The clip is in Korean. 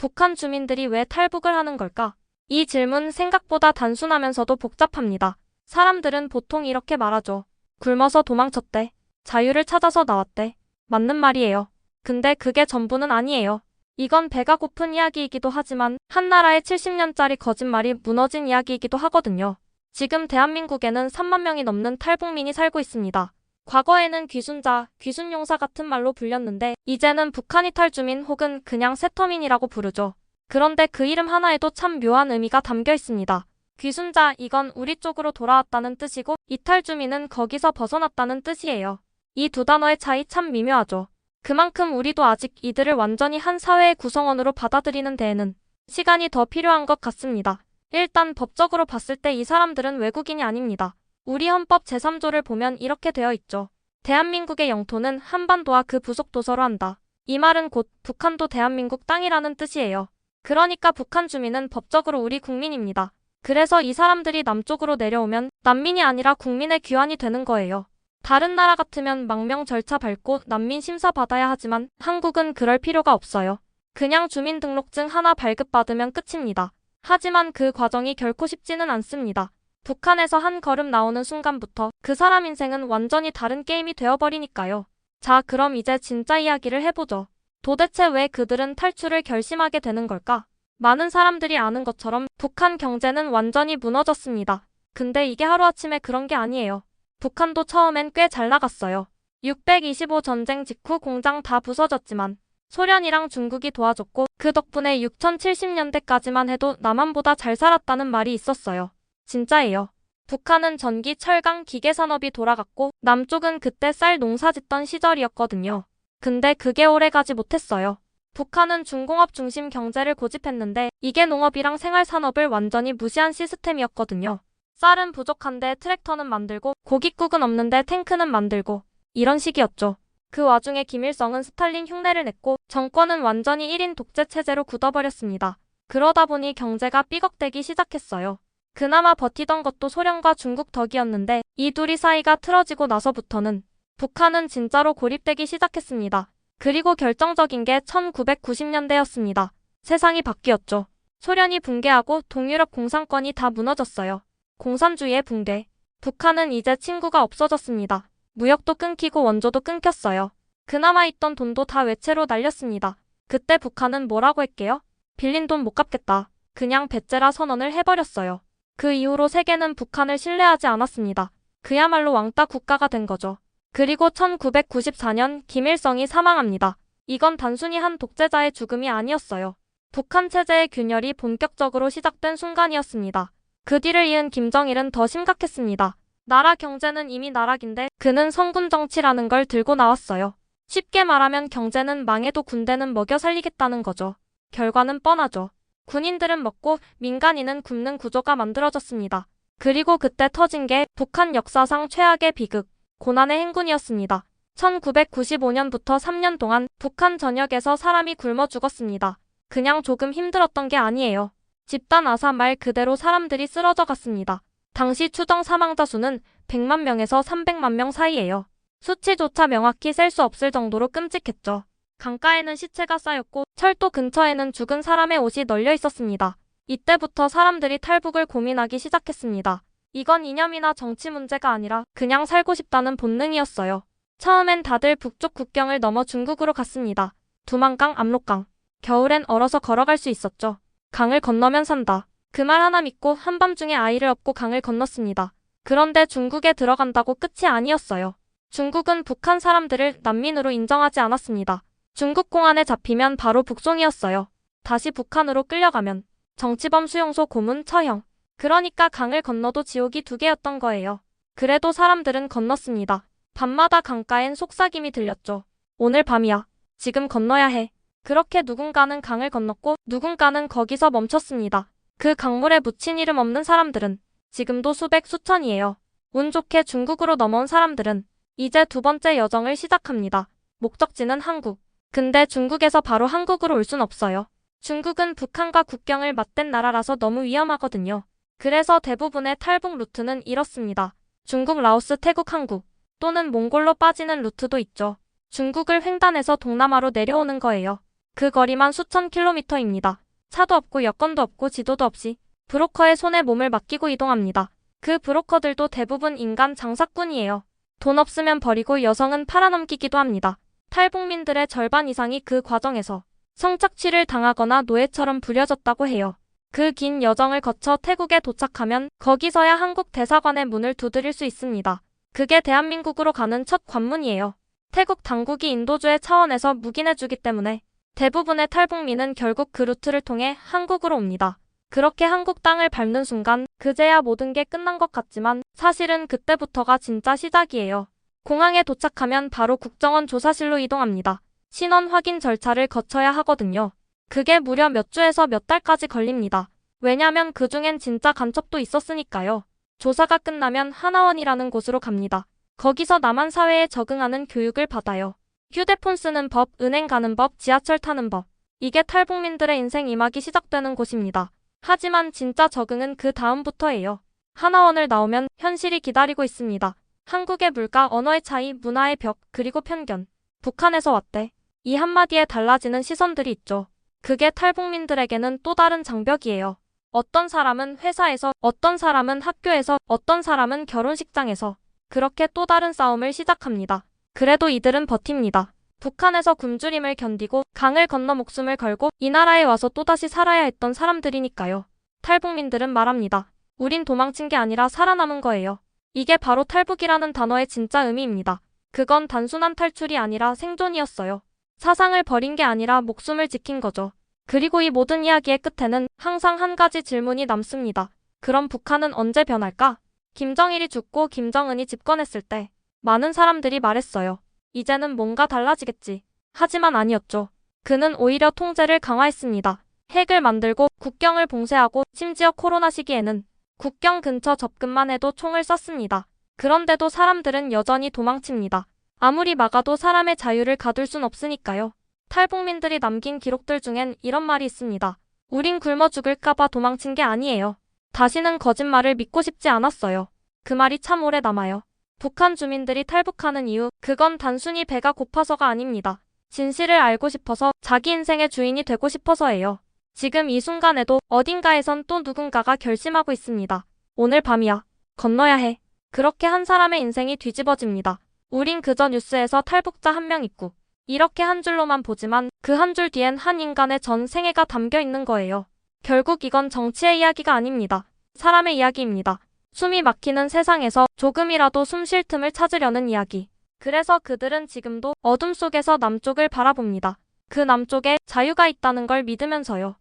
북한 주민들이 왜 탈북을 하는 걸까? 이 질문 생각보다 단순하면서도 복잡합니다. 사람들은 보통 이렇게 말하죠. 굶어서 도망쳤대. 자유를 찾아서 나왔대. 맞는 말이에요. 근데 그게 전부는 아니에요. 이건 배가 고픈 이야기이기도 하지만 한 나라의 70년짜리 거짓말이 무너진 이야기이기도 하거든요. 지금 대한민국에는 3만 명이 넘는 탈북민이 살고 있습니다. 과거에는 귀순자, 귀순용사 같은 말로 불렸는데 이제는 북한 이 탈주민 혹은 그냥 세터민이라고 부르죠. 그런데 그 이름 하나에도 참 묘한 의미가 담겨 있습니다. 귀순자 이건 우리 쪽으로 돌아왔다는 뜻이고 이탈주민은 거기서 벗어났다는 뜻이에요. 이 두 단어의 차이 참 미묘하죠. 그만큼 우리도 아직 이들을 완전히 한 사회의 구성원으로 받아들이는 데에는 시간이 더 필요한 것 같습니다. 일단 법적으로 봤을 때 이 사람들은 외국인이 아닙니다. 우리 헌법 제3조를 보면 이렇게 되어 있죠. 대한민국의 영토는 한반도와 그 부속 도서로 한다. 이 말은 곧 북한도 대한민국 땅이라는 뜻이에요. 그러니까 북한 주민은 법적으로 우리 국민입니다. 그래서 이 사람들이 남쪽으로 내려오면 난민이 아니라 국민의 귀환이 되는 거예요. 다른 나라 같으면 망명 절차 밟고 난민 심사 받아야 하지만 한국은 그럴 필요가 없어요. 그냥 주민등록증 하나 발급받으면 끝입니다. 하지만 그 과정이 결코 쉽지는 않습니다. 북한에서 한 걸음 나오는 순간부터 그 사람 인생은 완전히 다른 게임이 되어버리니까요. 자, 그럼 이제 진짜 이야기를 해보죠. 도대체 왜 그들은 탈출을 결심하게 되는 걸까? 많은 사람들이 아는 것처럼 북한 경제는 완전히 무너졌습니다. 근데 이게 하루아침에 그런 게 아니에요. 북한도 처음엔 꽤 잘 나갔어요. 625 전쟁 직후 공장 다 부서졌지만 소련이랑 중국이 도와줬고 그 덕분에 6070년대까지만 해도 남한보다 잘 살았다는 말이 있었어요. 진짜예요. 북한은 전기, 철강, 기계 산업이 돌아갔고 남쪽은 그때 쌀 농사 짓던 시절이었거든요. 근데 그게 오래 가지 못했어요. 북한은 중공업 중심 경제를 고집했는데 이게 농업이랑 생활산업을 완전히 무시한 시스템이었거든요. 쌀은 부족한데 트랙터는 만들고 고깃국은 없는데 탱크는 만들고 이런 식이었죠. 그 와중에 김일성은 스탈린 흉내를 냈고 정권은 완전히 1인 독재 체제로 굳어버렸습니다. 그러다 보니 경제가 삐걱대기 시작했어요. 그나마 버티던 것도 소련과 중국 덕이었는데 이 둘이 사이가 틀어지고 나서부터는 북한은 진짜로 고립되기 시작했습니다. 그리고 결정적인 게 1990년대였습니다. 세상이 바뀌었죠. 소련이 붕괴하고 동유럽 공산권이 다 무너졌어요. 공산주의의 붕괴. 북한은 이제 친구가 없어졌습니다. 무역도 끊기고 원조도 끊겼어요. 그나마 있던 돈도 다 외채로 날렸습니다. 그때 북한은 뭐라고 했게요? 빌린 돈 못 갚겠다. 그냥 배째라 선언을 해버렸어요. 그 이후로 세계는 북한을 신뢰하지 않았습니다. 그야말로 왕따 국가가 된 거죠. 그리고 1994년 김일성이 사망합니다. 이건 단순히 한 독재자의 죽음이 아니었어요. 북한 체제의 균열이 본격적으로 시작된 순간이었습니다. 그 뒤를 이은 김정일은 더 심각했습니다. 나라 경제는 이미 나락인데 그는 성군 정치라는 걸 들고 나왔어요. 쉽게 말하면 경제는 망해도 군대는 먹여 살리겠다는 거죠. 결과는 뻔하죠. 군인들은 먹고 민간인은 굶는 구조가 만들어졌습니다. 그리고 그때 터진 게 북한 역사상 최악의 비극, 고난의 행군이었습니다. 1995년부터 3년 동안 북한 전역에서 사람이 굶어 죽었습니다. 그냥 조금 힘들었던 게 아니에요. 집단 아사 말 그대로 사람들이 쓰러져 갔습니다. 당시 추정 사망자 수는 100만 명에서 300만 명 사이예요. 수치조차 명확히 셀 수 없을 정도로 끔찍했죠. 강가에는 시체가 쌓였고 철도 근처에는 죽은 사람의 옷이 널려 있었습니다. 이때부터 사람들이 탈북을 고민하기 시작했습니다. 이건 이념이나 정치 문제가 아니라 그냥 살고 싶다는 본능이었어요. 처음엔 다들 북쪽 국경을 넘어 중국으로 갔습니다. 두만강, 압록강. 겨울엔 얼어서 걸어갈 수 있었죠. 강을 건너면 산다. 그 말 하나 믿고 한밤중에 아이를 업고 강을 건넜습니다. 그런데 중국에 들어간다고 끝이 아니었어요. 중국은 북한 사람들을 난민으로 인정하지 않았습니다. 중국 공안에 잡히면 바로 북송이었어요. 다시 북한으로 끌려가면 정치범 수용소 고문 처형. 그러니까 강을 건너도 지옥이 두 개였던 거예요. 그래도 사람들은 건넜습니다. 밤마다 강가엔 속삭임이 들렸죠. 오늘 밤이야. 지금 건너야 해. 그렇게 누군가는 강을 건넜고 누군가는 거기서 멈췄습니다. 그 강물에 묻힌 이름 없는 사람들은 지금도 수백 수천이에요. 운 좋게 중국으로 넘어온 사람들은 이제 두 번째 여정을 시작합니다. 목적지는 한국. 근데 중국에서 바로 한국으로 올 순 없어요. 중국은 북한과 국경을 맞댄 나라라서 너무 위험하거든요. 그래서 대부분의 탈북 루트는 이렇습니다. 중국, 라오스, 태국, 한국 또는 몽골로 빠지는 루트도 있죠. 중국을 횡단해서 동남아로 내려오는 거예요. 그 거리만 수천 킬로미터입니다. 차도 없고 여권도 없고 지도도 없이 브로커의 손에 몸을 맡기고 이동합니다. 그 브로커들도 대부분 인간 장사꾼이에요. 돈 없으면 버리고 여성은 팔아넘기기도 합니다. 탈북민들의 절반 이상이 그 과정에서 성착취를 당하거나 노예처럼 부려졌다고 해요. 그 긴 여정을 거쳐 태국에 도착하면 거기서야 한국 대사관의 문을 두드릴 수 있습니다. 그게 대한민국으로 가는 첫 관문이에요. 태국 당국이 인도주의 차원에서 묵인해주기 때문에 대부분의 탈북민은 결국 그 루트를 통해 한국으로 옵니다. 그렇게 한국 땅을 밟는 순간 그제야 모든 게 끝난 것 같지만 사실은 그때부터가 진짜 시작이에요. 공항에 도착하면 바로 국정원 조사실로 이동합니다. 신원 확인 절차를 거쳐야 하거든요. 그게 무려 몇 주에서 몇 달까지 걸립니다. 왜냐면 그 중엔 진짜 간첩도 있었으니까요. 조사가 끝나면 하나원이라는 곳으로 갑니다. 거기서 남한 사회에 적응하는 교육을 받아요. 휴대폰 쓰는 법, 은행 가는 법, 지하철 타는 법. 이게 탈북민들의 인생 이막이 시작되는 곳입니다. 하지만 진짜 적응은 그 다음부터예요. 하나원을 나오면 현실이 기다리고 있습니다. 한국의 물가, 언어의 차이, 문화의 벽, 그리고 편견. 북한에서 왔대. 이 한마디에 달라지는 시선들이 있죠. 그게 탈북민들에게는 또 다른 장벽이에요. 어떤 사람은 회사에서, 어떤 사람은 학교에서, 어떤 사람은 결혼식장에서 그렇게 또 다른 싸움을 시작합니다. 그래도 이들은 버팁니다. 북한에서 굶주림을 견디고 강을 건너 목숨을 걸고 이 나라에 와서 또다시 살아야 했던 사람들이니까요. 탈북민들은 말합니다. 우린 도망친 게 아니라 살아남은 거예요. 이게 바로 탈북이라는 단어의 진짜 의미입니다. 그건 단순한 탈출이 아니라 생존이었어요. 사상을 버린 게 아니라 목숨을 지킨 거죠. 그리고 이 모든 이야기의 끝에는 항상 한 가지 질문이 남습니다. 그럼 북한은 언제 변할까? 김정일이 죽고 김정은이 집권했을 때 많은 사람들이 말했어요. 이제는 뭔가 달라지겠지. 하지만 아니었죠. 그는 오히려 통제를 강화했습니다. 핵을 만들고 국경을 봉쇄하고 심지어 코로나 시기에는 국경 근처 접근만 해도 총을 쐈습니다. 그런데도 사람들은 여전히 도망칩니다. 아무리 막아도 사람의 자유를 가둘 순 없으니까요. 탈북민들이 남긴 기록들 중엔 이런 말이 있습니다. 우린 굶어 죽을까봐 도망친 게 아니에요. 다시는 거짓말을 믿고 싶지 않았어요. 그 말이 참 오래 남아요. 북한 주민들이 탈북하는 이유, 그건 단순히 배가 고파서가 아닙니다. 진실을 알고 싶어서 자기 인생의 주인이 되고 싶어서예요. 지금 이 순간에도 어딘가에선 또 누군가가 결심하고 있습니다. 오늘 밤이야. 건너야 해. 그렇게 한 사람의 인생이 뒤집어집니다. 우린 그저 뉴스에서 탈북자 한 명 있고 이렇게 한 줄로만 보지만 그 한 줄 뒤엔 한 인간의 전 생애가 담겨 있는 거예요. 결국 이건 정치의 이야기가 아닙니다. 사람의 이야기입니다. 숨이 막히는 세상에서 조금이라도 숨 쉴 틈을 찾으려는 이야기. 그래서 그들은 지금도 어둠 속에서 남쪽을 바라봅니다. 그 남쪽에 자유가 있다는 걸 믿으면서요.